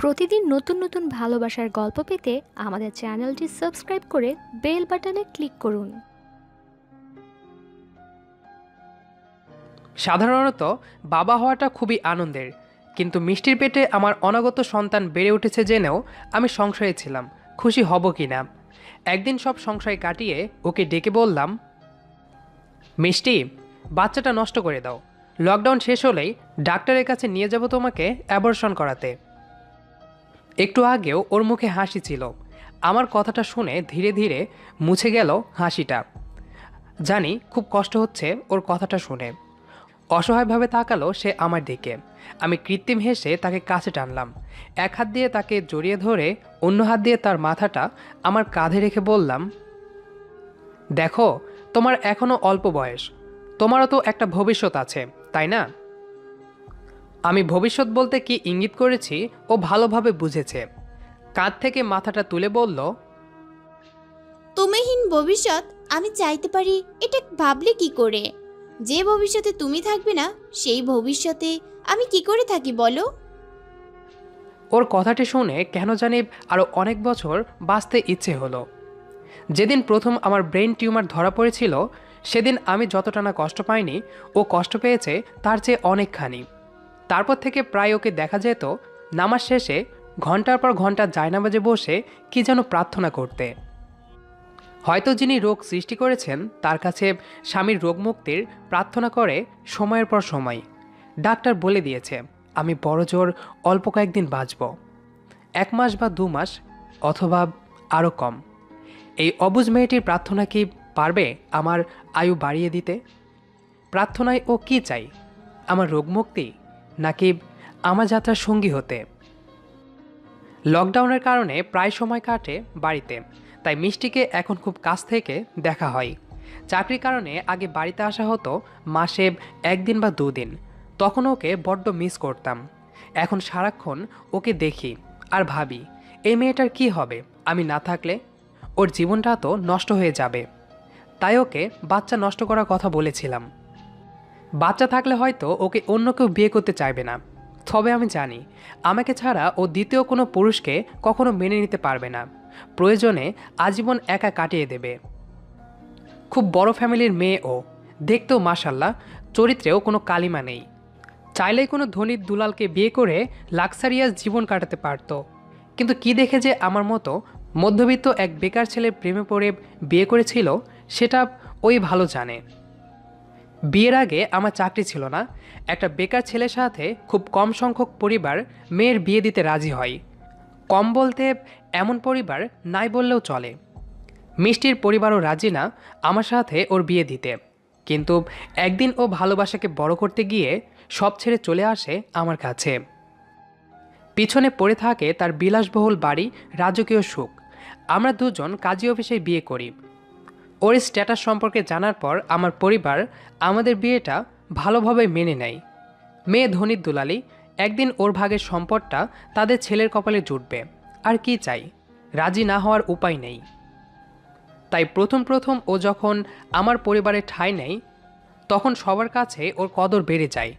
প্রতিদিন নতুন নতুন ভালোবাসার গল্প পেতে আমাদের চ্যানেলটি সাবস্ক্রাইব করে বেল বাটনে ক্লিক করুন। সাধারণত বাবা হওয়াটা খুবই আনন্দের, কিন্তু মিষ্টির পেটে আমার অনাগত সন্তান বেড়ে উঠেছে জেনেও আমি সংশয়ে ছিলাম, খুশি হব কি না একদিন সব সংশয় কাটিয়ে ওকে ডেকে বললাম, মিষ্টি, বাচ্চাটা নষ্ট করে দাও। লকডাউন শেষ হলেই ডাক্তারের কাছে নিয়ে যাব তোমাকে অ্যাবর্শন করাতে। একটু আগেও ওর মুখে হাসি ছিল। আমার কথাটা শুনে ধীরে ধীরে মুছে গেল হাসিটা। জানি খুব কষ্ট হচ্ছে ওর কথাটা শুনে। অসহায়ভাবে তাকালো সে আমার দিকে। আমি কৃত্রিম হেসে তাকে কাছে টানলাম। এক হাত দিয়ে তাকে জড়িয়ে ধরে অন্য হাত দিয়ে তার মাথাটা আমার কাঁধে রেখে বললাম, দেখো, তোমার এখনও অল্প বয়স। তোমারও তো একটা ভবিষ্যৎ আছে, তাই না? আমি ভবিষ্যৎ বলতে কি ইঙ্গিত করেছি ও ভালোভাবে বুঝেছে। কাঁধ থেকে মাথাটা তুলে বলল তুমিহীন ভবিষ্যৎ আমি চাইতে পারি এটা ভাবলে কি করে? যে ভবিষ্যতে তুমি থাকবে না সেই ভবিষ্যতে আমি কি করে থাকি বলো? ওর কথাটি শুনে কেন জানি আরও অনেক বছর বাঁচতে ইচ্ছে হলো। যেদিন প্রথম আমার ব্রেন টিউমার ধরা পড়েছিল সেদিন আমি যতটা না কষ্ট পাইনি ও কষ্ট পেয়েছে তার চেয়ে অনেকখানি। তারপর থেকে প্রায় ওকে দেখা যেত। নামাজ শেষে ঘণ্টার পর ঘণ্টা জায়নামাজে বসে কি যেন প্রার্থনা করতে। হয়তো যিনি রোগ সৃষ্টি করেছেন, তার কাছে স্বামীর রোগ মুক্তির প্রার্থনা করে সময়ের পর সময়। ডাক্তার বলে দিয়েছে, আমি বড় জোর অল্প কয়েকদিন বাঁচব। এক মাস বা দু মাস, অথবা আরও কম। এই অবুজ মেয়েটির প্রার্থনা কি পারবে আমার আয়ু বাড়িয়ে দিতে? প্রার্থনায় ও কি চাই? আমার রোগমুক্তি নাকি আমার যাত্রার সঙ্গী হতে? লকডাউনের কারণে প্রায় সময় কাটে বাড়িতে, তাই মিষ্টিকে এখন খুব কাছ থেকে দেখা হয়। চাকরির কারণে আগে বাড়িতে আসা হতো মাসে একদিন বা দুদিন। তখন ওকে বড্ড মিস করতাম। এখন সারাক্ষণ ওকে দেখি আর ভাবি, এই মেয়েটার কি হবে? আমি না থাকলে ওর জীবনটা তো নষ্ট হয়ে যাবে। তাই ওকে বাচ্চা নষ্ট করার কথা বলেছিলাম। বাচ্চা থাকলে হয়তো ওকে অন্য কেউ বিয়ে করতে চাইবে না। তবে আমি জানি, আমাকে ছাড়া ও দ্বিতীয় কোনো পুরুষকে কখনো মেনে নিতে পারবে না। প্রয়োজনে আজীবন একা কাটিয়ে দেবে। খুব বড় ফ্যামিলির মেয়ে ও। দেখতেও মাসাল্লাহ চরিত্রেও কোনো কালিমা নেই। চাইলেই কোনো ধনীর দুলালকে বিয়ে করে লাক্সারিয়াস জীবন কাটাতে পারতো। কিন্তু কি দেখে যে আমার মতো মধ্যবিত্ত এক বেকার ছেলে প্রেমে পড়ে বিয়ে করেছিল, সেটা ওই ভালো জানে। বিয়ের আগে আমার চাকরি ছিল না। একটা বেকার ছেলের সাথে খুব কম সংখ্যক পরিবার মেয়ের বিয়ে দিতে রাজি হয়। কম বলতে এমন পরিবার নাই বললেও চলে। মিষ্টির পরিবারও রাজি না আমার সাথে ওর বিয়ে দিতে। কিন্তু একদিন ও ভালোবাসাকে বড় করতে গিয়ে সব ছেড়ে চলে আসে আমার কাছে। পিছনে পড়ে থাকে তার বিলাসবহুল বাড়ি, রাজকীয় সুখ। আমরা দুজন কাজী অফিসে বিয়ে করি। ওর স্ট্যাটাস সম্পর্কে জানার পর আমার পরিবার আমাদের বিয়েটা ভালোভাবে মেনে নেয়। মেয়ে ধনির দুলালি, একদিন ওর ভাগের সম্পদটা তাদের ছেলের কপালে জুটবে। আর কি চাই? রাজি না হওয়ার উপায় নেই। তাই প্রথম প্রথম ও যখন আমার পরিবারে ঠাঁই নেয়, তখন সবার কাছে ওর কদর বেড়ে যায়।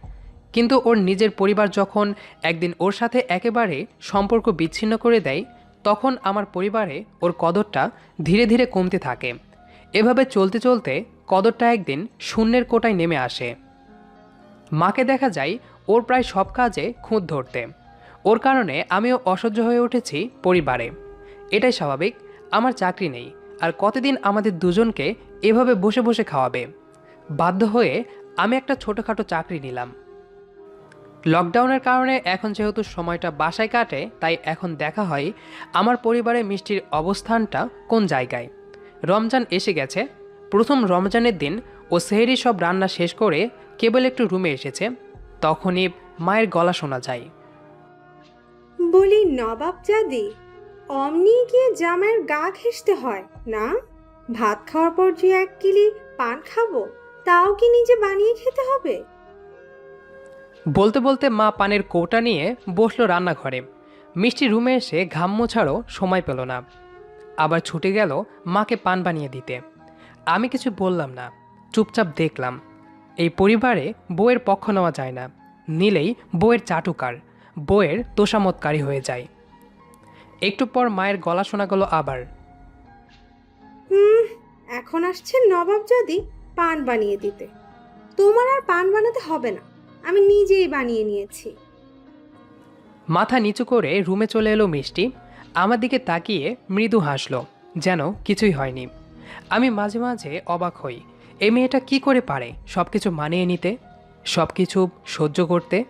কিন্তু ওর নিজের পরিবার যখন একদিন ওর সাথে একেবারে সম্পর্ক বিচ্ছিন্ন করে দেয়, তখন আমার পরিবারে ওর কদরটা ধীরে ধীরে কমতে থাকে। এভাবে চলতে চলতে কদরটা একদিন শূন্যের কোটায় নেমে আসে। মাকে দেখা যায় ওর প্রায় সব কাজে খুঁত ধরতে। ওর কারণে আমিও অসহ্য হয়ে উঠেছি পরিবারে। এটাই স্বাভাবিক, আমার চাকরি নেই আর কতদিন আমাদের দুজনকে এভাবে বসে বসে খাওয়াবে? বাধ্য হয়ে আমি একটা ছোটোখাটো চাকরি নিলাম। লকডাউনের কারণে এখন যেহেতু সময়টা বাসায় কাটে, তাই এখন দেখা হয় আমার পরিবারে মিষ্টির অবস্থানটা কোন জায়গায়। রমজান এসে গেছে। প্রথম রমজানের দিন ও সেহেরি সব রান্না শেষ করে কেবল একটু রুমে এসেছে। তখনই মায়ের গলা শোনা যায়। বলি নবাব জাদি অমনি গিয়ে জামাইয়ের গা ঘেঁষতে হয় না? ভাত খাওয়ার পর যে এক কিলি পান খাব তাও কি নিজে বানিয়ে খেতে হবে? বলতে বলতে মা পানের কৌটা নিয়ে বসল রান্নাঘরে। মিষ্টি রুমে এসে ঘাম মোছারও সময় পেল না। আবার ছুটে গেল মাকে পান বানিয়ে দিতে। আমি কিছু বললাম না চুপচাপ দেখলাম। এই পরিবারে বউয়ের পক্ষ নেওয়া যায় না নিলেই বউয়ের চাটুকার বইয়ের তোষামতকারী হয়ে যায়। একটু পর মায়ের গলা শোনা গেল আবার। হুম এখন আসছে নবাব যদি পান বানিয়ে দিতে। তোমার আর পান বানাতে হবে না আমি নিজেই বানিয়ে নিয়েছি। মাথা নিচু করে রুমে চলে এলো মিষ্টি। আমার দিকে তাকিয়ে মৃদু হাসলো, যেন কিছুই হয়নি। আমি মাঝে মাঝে অবাক হই, এ মেয়েটা কি করে পারে সব কিছু মানিয়ে নিতে সব কিছু সহ্য করতে?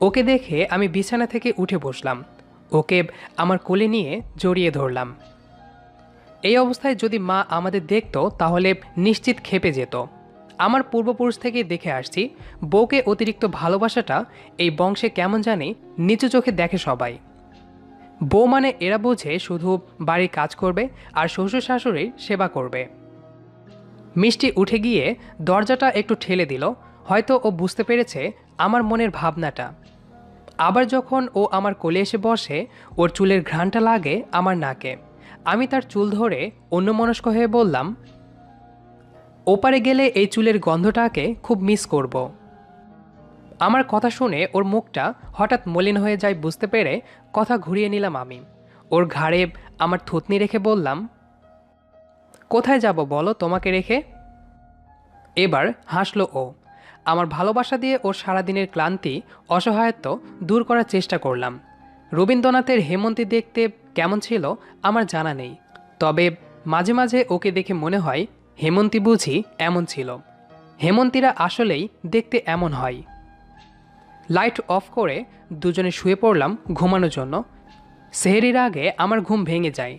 ওকে দেখে আমি বিছানা থেকে উঠে বসলাম, ওকে আমার কোলে নিয়ে জড়িয়ে ধরলাম। এই অবস্থায় যদি মা আমাদের দেখতো, তাহলে নিশ্চিত খেপে যেত। আমার পূর্বপুরুষ থেকে দেখে আসছি, বউকে অতিরিক্ত ভালোবাসাটা এই বংশে কেমন জানি নিচু চোখে দেখে সবাই। বউ মানে এরা বোঝে শুধু বাড়ির কাজ করবে আর শ্বশুর শাশুড়ির সেবা করবে। মিষ্টি উঠে গিয়ে দরজাটা একটু ঠেলে দিল। হয়তো ও বুঝতে পেরেছে আমার মনের ভাবনাটা। আবার যখন ও আমার কোলে এসে বসে, ওর চুলের ঘ্রাণটা লাগে আমার নাকে। আমি তার চুল ধরে অন্যমনস্ক হয়ে বললাম, ওপারে গেলে এই চুলের গন্ধটাকে খুব মিস করব। আমার কথা শুনে ওর মুখটা হঠাৎ মলিন হয়ে যায় বুঝতে পেরে কথা ঘুরিয়ে নিলাম আমি। ওর ঘাড়ে আমার থুতনি রেখে বললাম, কোথায় যাব বলো তোমাকে রেখে? এবার হাসলো ও। আমার ভালোবাসা দিয়ে ওর সারাদিনের ক্লান্তি, অসহায়ত্ব দূর করার চেষ্টা করলাম। রবীন্দ্রনাথের হেমন্তী দেখতে কেমন ছিল আমার জানা নেই। তবে মাঝে মাঝে ওকে দেখে মনে হয় হেমন্তী বুঝি এমন ছিল। হেমন্তীরা আসলেই দেখতে এমন হয়। লাইট অফ করে দুজনে শুয়ে পড়লাম ঘুমানোর জন্য। সেহেরির আগে আমার ঘুম ভেঙে যায়।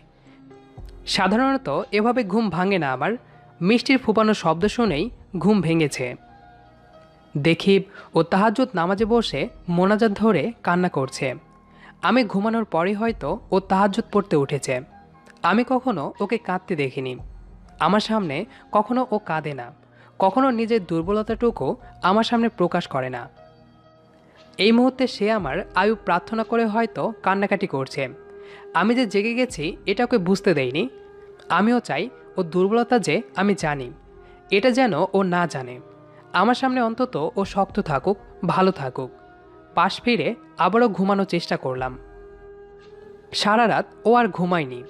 সাধারণত এভাবে ঘুম ভাঙে না আমার মিষ্টির ফুপানো শব্দ শুনেই ঘুম ভেঙেছে। দেখি ও তাহাজুদ নামাজে বসে মোনাজাত ধরে কান্না করছে। আমি ঘুমানোর পরে হয়তো ও তাহাজুদ পড়তে উঠেছে। আমি কখনো ওকে কাঁদতে দেখিনি। আমার সামনে কখনো ও কাঁদে না। কখনো নিজের দুর্বলতাটুকু আমার সামনে প্রকাশ করে না। এই মুহূর্তে সে আমার আয়ু প্রার্থনা করে হয়তো কান্নাকাটি করছে। আমি যে জেগে গেছি, এটা ওকে বুঝতে দেয়নি আমিও চাই ও দুর্বলতা যে আমি জানি। এটা যেন ও না জানে। আমার সামনে অন্তত ও শক্ত থাকুক, ভালো থাকুক। পাশ ফিরে আবারও ঘুমানোর চেষ্টা করলাম। সারা রাত ও আর ঘুমায়নি।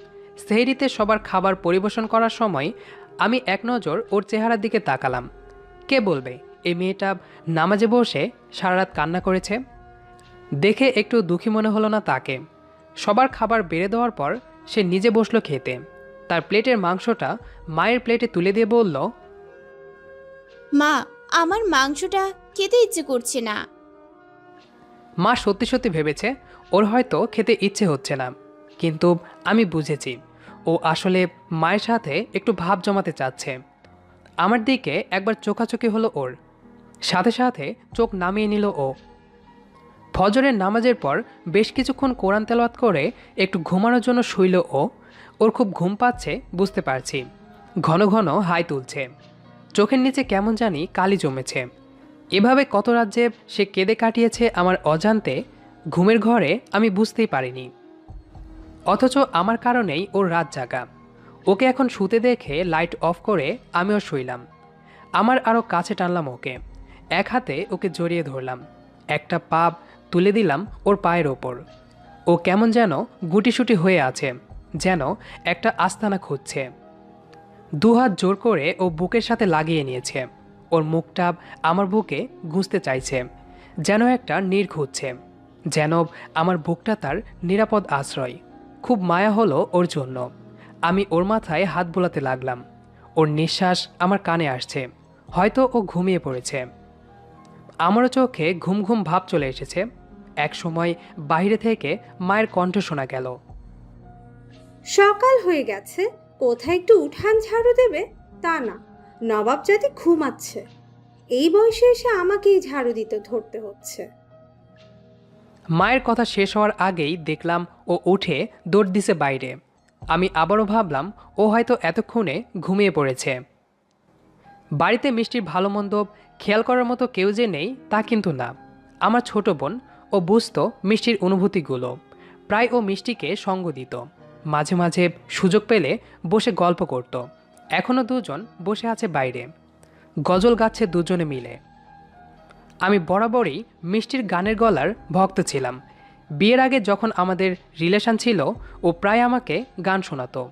সেহরিতে সবার খাবার পরিবেশন করার সময় আমি এক নজর ওর চেহারার দিকে তাকালাম। কে বলবে? এই মেয়েটা নামাজে বসে সারা রাত কান্না করেছে। দেখে একটু দুঃখী মনে হলো না তাকে। সবার খাবার বেড়ে দেওয়ার পর সে নিজে বসল খেতে। তার প্লেটের মাংসটা মায়ের প্লেটে তুলে দিয়ে বলল মা আমার মাংসটা খেতে ইচ্ছে করছে না। মা সত্যি সত্যি ভেবেছে ওর হয়তো খেতে ইচ্ছে হচ্ছে না। কিন্তু আমি বুঝেছি ও আসলে মায়ের সাথে একটু ভাব জমাতে চাচ্ছে। আমার দিকে একবার চোখাচোখি হলো ওর। সাথে সাথে চোখ নামিয়ে নিল ও। ফজরের নামাজের পর বেশ কিছুক্ষণ কোরআন তেলাওয়াত করে একটু ঘুমানোর জন্য শুইল ও। ওর খুব ঘুম পাচ্ছে, বুঝতে পারছি। ঘন ঘন হাই তুলছে। চোখের নিচে কেমন জানি কালি জমেছে। এভাবে কত রাজ্যে সে কেঁদে কাটিয়েছে আমার অজান্তে, ঘুমের ঘরে আমি বুঝতেই পারিনি। অথচ আমার কারণেই ওর রাত জাগা। ওকে এখন শুতে দেখে লাইট অফ করে আমিও শুইলাম। আমার আরও কাছে টানলাম ওকে। এক হাতে ওকে জড়িয়ে ধরলাম। একটা পা তুলে দিলাম ওর পায়ের ওপর। ও কেমন যেন গুটিসুটি হয়ে আছে, যেন একটা আস্তানা খুঁজছে। দুহাত জোর করে ও বুকের সাথে লাগিয়ে নিয়েছে। ওর মুখটা আমার বুকে গুঁজতে চাইছে, যেন একটা নীর খুঁজছে, যেন আমার বুকটা তার নিরাপদ আশ্রয়। খুব মায়া হলো ওর জন্য। আমি ওর মাথায় হাত বোলাতে লাগলাম। ওর নিঃশ্বাস আমার কানে আসছে। হয়তো ও ঘুমিয়ে পড়েছে। আমারও চোখে ঘুম ঘুম ভাব চলে এসেছে। এক সময় বাইরে থেকে মায়ের কণ্ঠ শোনা গেল। সকাল হয়ে গেছে কোথায় একটু উঠান ঝাড়ু দেবে? তা না নবাব জাতি ঘুমাচ্ছে এই বয়সে এসে আমাকেই ঝাড়ু দিতে ধরতে হচ্ছে। মায়ের কথা শেষ হওয়ার আগেই দেখলাম ও উঠে দৌড় দিছে বাইরে। আমি আবারও ভাবলাম ও হয়তো এতক্ষণে ঘুমিয়ে পড়েছে। বাড়িতে মিষ্টির ভালো মন্দ খেয়াল করার মতো কেউ যে নেই, তা কিন্তু না। আমার ছোট বোন ও বুঝতো মিষ্টির অনুভূতিগুলো, প্রায় ও মিষ্টিকে সঙ্গ দিত। মাঝে মাঝে সুযোগ পেলে বসে গল্প করত। এখনও দুজন বসে আছে বাইরে। গজল গাচ্ছে দুজনে মিলে। আমি বরাবরই মিষ্টির গানের গলার ভক্ত ছিলাম। বিয়ের আগে যখন আমাদের রিলেশন ছিল, ও প্রায় আমাকে গান শোনাতো।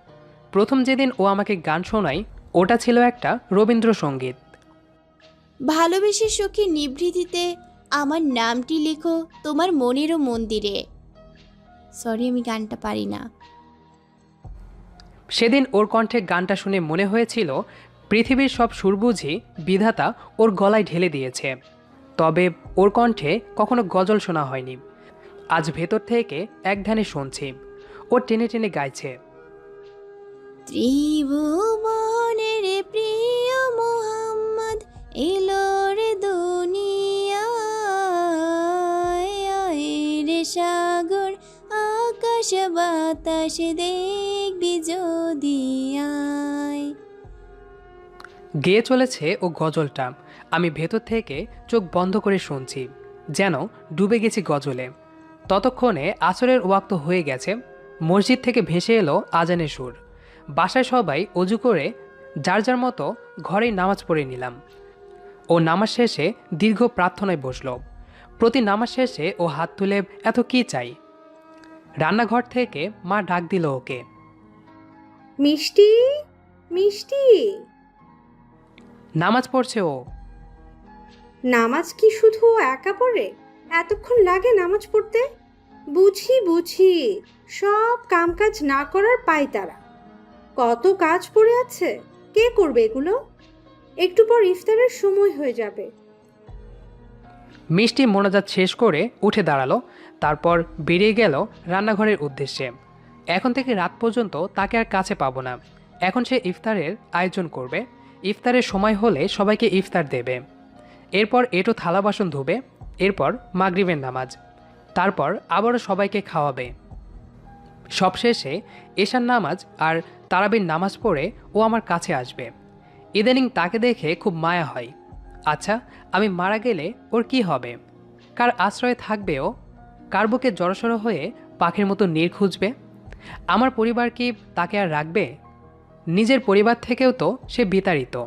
প্রথম যেদিন ও আমাকে গান শোনায়, ওটা ছিল একটা রবীন্দ্রসঙ্গীত। ভালোবেসে সখী নিভৃতিতে আমার নামটি লেখো তোমার মনেরও মন্দিরে। সরি আমি গানটা পারি না। সেদিন ওর কণ্ঠে গানটা শুনে মনে হয়েছিল পৃথিবীর সব সুর বুঝি বিধাতা ওর গলায় ঢেলে দিয়েছে। তবে ওর কণ্ঠে কখনো গজল শোনা হয়নি। আজ ভেতর থেকে এক ধ্যানে শুনছি। ও টেনে টেনে গাইছে। ত্রিভুবনের প্রিয় মোহাম্মদ এলো রে দুনিয়ায় রে সাগর, আকাশ বাতাস দেখবি যদি গেয়ে চলেছে ও গজলটা। আমি ভেতর থেকে চোখ বন্ধ করে শুনছি, যেন ডুবে গেছি গজলে। ততক্ষণে আসরের ওয়াক্ত হয়ে গেছে, মসজিদ থেকে ভেসে এলো আজানের সুর। বাসায় সবাই অজু করে, যার যার মতো ঘরেই নামাজ পড়ে নিলাম। ও নামাজ শেষে দীর্ঘ প্রার্থনায় বসল। প্রতি নামাজ শেষে ও হাত তুলে এত কি চাই? রান্নাঘর থেকে মা ডাক দিল ওকে। মিষ্টি? মিষ্টি? নামাজ পড়ছে ও। নামাজ কি শুধু একা পড়ে? এতক্ষণ লাগে নামাজ পড়তে? বুঝি বুঝি। সব কামকাজ না করার পায় তারা। কত কাজ পড়ে আছে? কে করবে এগুলো? একটু পর ইফতারের সময় হয়ে যাবে। মিষ্টি মোনাজাত শেষ করে উঠে দাঁড়াল, তারপর বেরিয়ে গেল রান্নাঘরের উদ্দেশ্যে। এখন থেকে রাত পর্যন্ত তাকে আর কাছে পাবো না। এখন সে ইফতারের আয়োজন করবে। ইফতারের সময় হলে সবাইকে ইফতার দেবে। এরপর এটো থালা বাসন ধুবে, এরপর মাগরিবের নামাজ। তারপর আবারও সবাইকে খাওয়াবে। সবশেষে এশার নামাজ আর তারাবির নামাজ পড়ে ও আমার কাছে আসবে। ইদানিং তাকে দেখে খুব মায়া হয়। আচ্ছা আমি মারা গেলে ওর কি হবে? কার আশ্রয়ে থাকবে ও? কার বুকে জড়সড় হয়ে পাখির মতো নীর খুঁজবে? আমার পরিবার কি তাকে আর রাখবে? নিজের পরিবার থেকেও তো সে বিতাড়িত।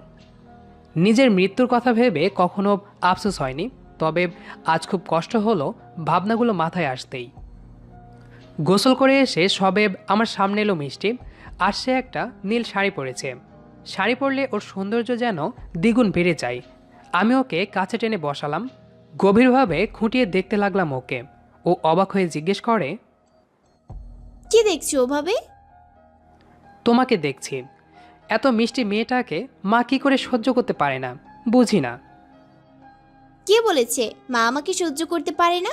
নিজের মৃত্যুর কথা ভেবে কখনো আফসোস হয়নি, তবে আজ খুব কষ্ট হলো ভাবনাগুলো মাথায় আসতেই। গোসল করে এসে সবে আমার সামনে এলো মিষ্টি, আর সে একটা নীল শাড়ি পরেছে। শাড়ি পরলে ওর সৌন্দর্য যেন দ্বিগুণ বেড়ে যায়। আমি ওকে কাছে টেনে বসালাম গভীরভাবে খুঁটিয়ে দেখতে লাগলাম ওকে। ও অবাক হয়ে জিজ্ঞেস করে কি দেখছ ওভাবে? তোমাকে দেখছি। এত মিষ্টি মেয়েটাকে মা কি করে সহ্য করতে পারে না বুঝি না। কে বলেছে? মা আমাকে সহ্য করতে পারে না?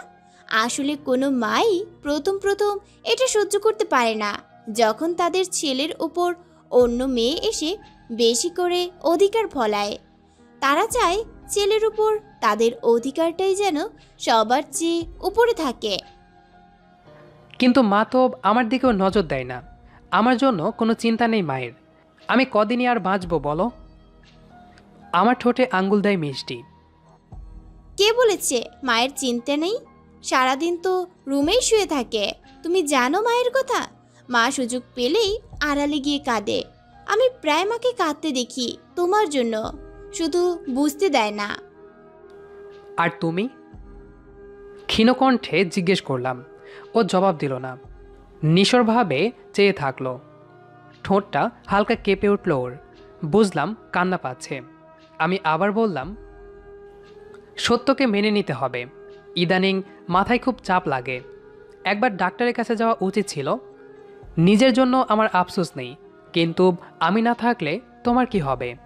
আসলে কোনো মাই প্রথম প্রথম এটা সহ্য করতে পারে না। যখন তাদের ছেলের ওপর অন্য মেয়ে এসে বেশি করে অধিকার ফলায়। তারা চায় ছেলের উপর তাদের অধিকারটাই যেন সবার চেয়ে উপরে থাকে। কিন্তু মা তো আমার দিকেও নজর দেয় না। আমার জন্য কোনো চিন্তা নেই মায়ের। আমি কদিনই আর বাঁচবো বলো? আমার ঠোঁটে আঙ্গুল দেয় মিষ্টি। কে বলেছে মায়ের চিন্তা নেই? সারাদিন তো রুমেই শুয়ে থাকে। তুমি জানো মায়ের কথা? মা সুযোগ পেলেই আড়ালে গিয়ে কাঁদে। আমি প্রায় মাকে কাঁদতে দেখি তোমার জন্য। শুধু বুঝতে দেয় না। আর তুমি? ক্ষীণকণ্ঠে জিজ্ঞেস করলাম। ও জবাব দিল না। নিশরভাবে চেয়ে থাকল। ঠোঁটটা হালকা কেঁপে উঠল ওর। বুঝলাম কান্না পাচ্ছে। আমি আবার বললাম, সত্যকে মেনে নিতে হবে। ইদানিং মাথায় খুব চাপ লাগে। একবার ডাক্তারের কাছে যাওয়া উচিত ছিল। নিজের জন্য আমার আফসোস নেই। কিন্তু আমি না থাকলে তোমার কি হবে?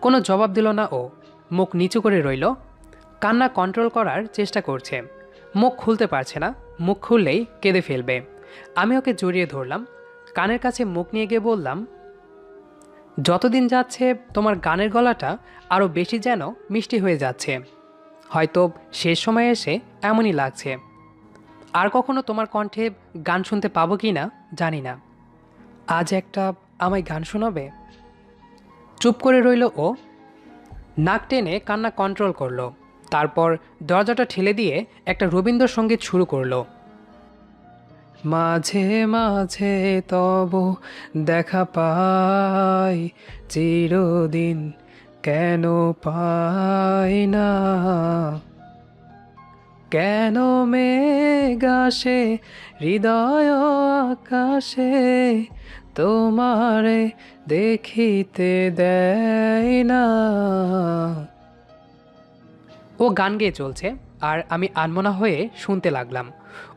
কোনো জবাব দিল না ও। মুখ নিচু করে রইল। কান্না কন্ট্রোল করার চেষ্টা করছে। মুখ খুলতে পারছে না। মুখ খুললেই কেঁদে ফেলবে। আমি ওকে জড়িয়ে ধরলাম। কানের কাছে মুখ নিয়ে গিয়ে বললাম, যতদিন যাচ্ছে তোমার গানের গলাটা আরও বেশি যেন মিষ্টি হয়ে যাচ্ছে। হয়তো শেষ সময় এসে এমনই লাগছে। আর কখনো তোমার কণ্ঠে গান শুনতে পাবো কি না জানি না। আজ একটা আমায় গান শোনাবে? চুপ করে রইল ও। নাক টেনে কান্না কন্ট্রোল করল। তারপর দরজাটা ঠেলে দিয়ে একটা রবীন্দ্রসঙ্গীত শুরু করল। মাঝে মাঝে তব দেখা পাই, চিরদিন কেন পাই না। কেন মেঘ আসে হৃদয় আকাশে তোমারে দেখিতে দেয় না? ও গান গেয়ে চলছে, আর আমি আনমনা হয়ে শুনতে লাগলাম।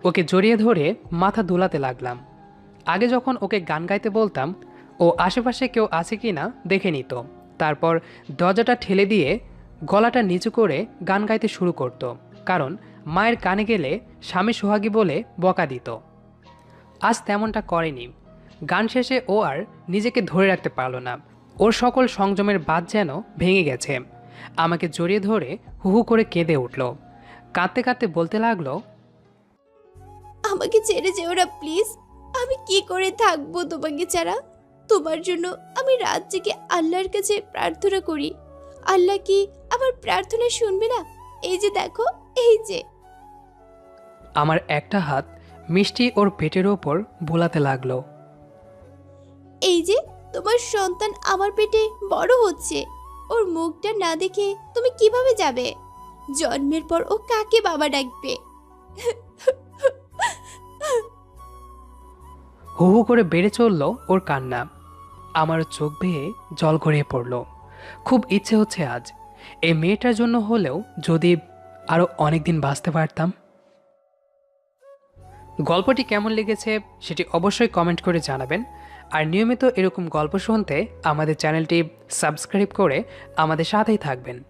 ওকে জড়িয়ে ধরে মাথা দুলাতে লাগলাম। আগে যখন ওকে গান গাইতে বলতাম, ও আশেপাশে কেউ আছে কি না দেখে নিত। তারপর দরজাটা ঠেলে দিয়ে গলাটা নিচু করে গান গাইতে শুরু করত। কারণ মায়ের কানে গেলে স্বামী সোহাগী বলে বকা দিত। আজ তেমনটা করেনি। গান শেষে ও আর নিজেকে ধরে রাখতে পারল না। ওর সকল সংযমের বাদ যেন ভেঙে গেছে। আমাকে জড়িয়ে ধরে হু হু করে কেঁদে উঠল। কাঁদতে কাঁদতে বলতে লাগল, আমাকে ছেড়ে যেও না, প্লিজ। আমি কি করে থাকব তোমাকে ছাড়া? তোমার জন্য আমি রাত জেগে আল্লাহর কাছে প্রার্থনা করি। আল্লাহ কি আমার প্রার্থনা শুনবে না? এই যে দেখো, এই যে। আমার একটা হাত মিষ্টি ওর পেটের ওপর বোলাতে লাগল। এই যে তোমার সন্তান আমার পেটে বড় হচ্ছে। ওর মুখটা না দেখে তুমি কীভাবে যাবে? জন্মের পর ও কাকে বাবা ডাকবে? হু হু করে বেড়ে চলল ওর কান্না। আমার চোখ বেয়ে জল গড়িয়ে পড়ল। খুব ইচ্ছে হচ্ছে আজ। এই মেয়েটার জন্য হলেও যদি আরও অনেক দিন বাঁচতে পারতাম গল্পটি কেমন লেগেছে সেটি অবশ্যই কমেন্ট করে জানাবেন। আর নিয়মিত এরকম গল্প শুনতে আমাদের চ্যানেলটি সাবস্ক্রাইব করে আমাদের সাথেই থাকবেন।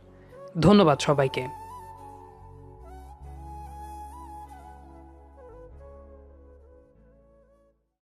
ধন্যবাদ সবাইকে।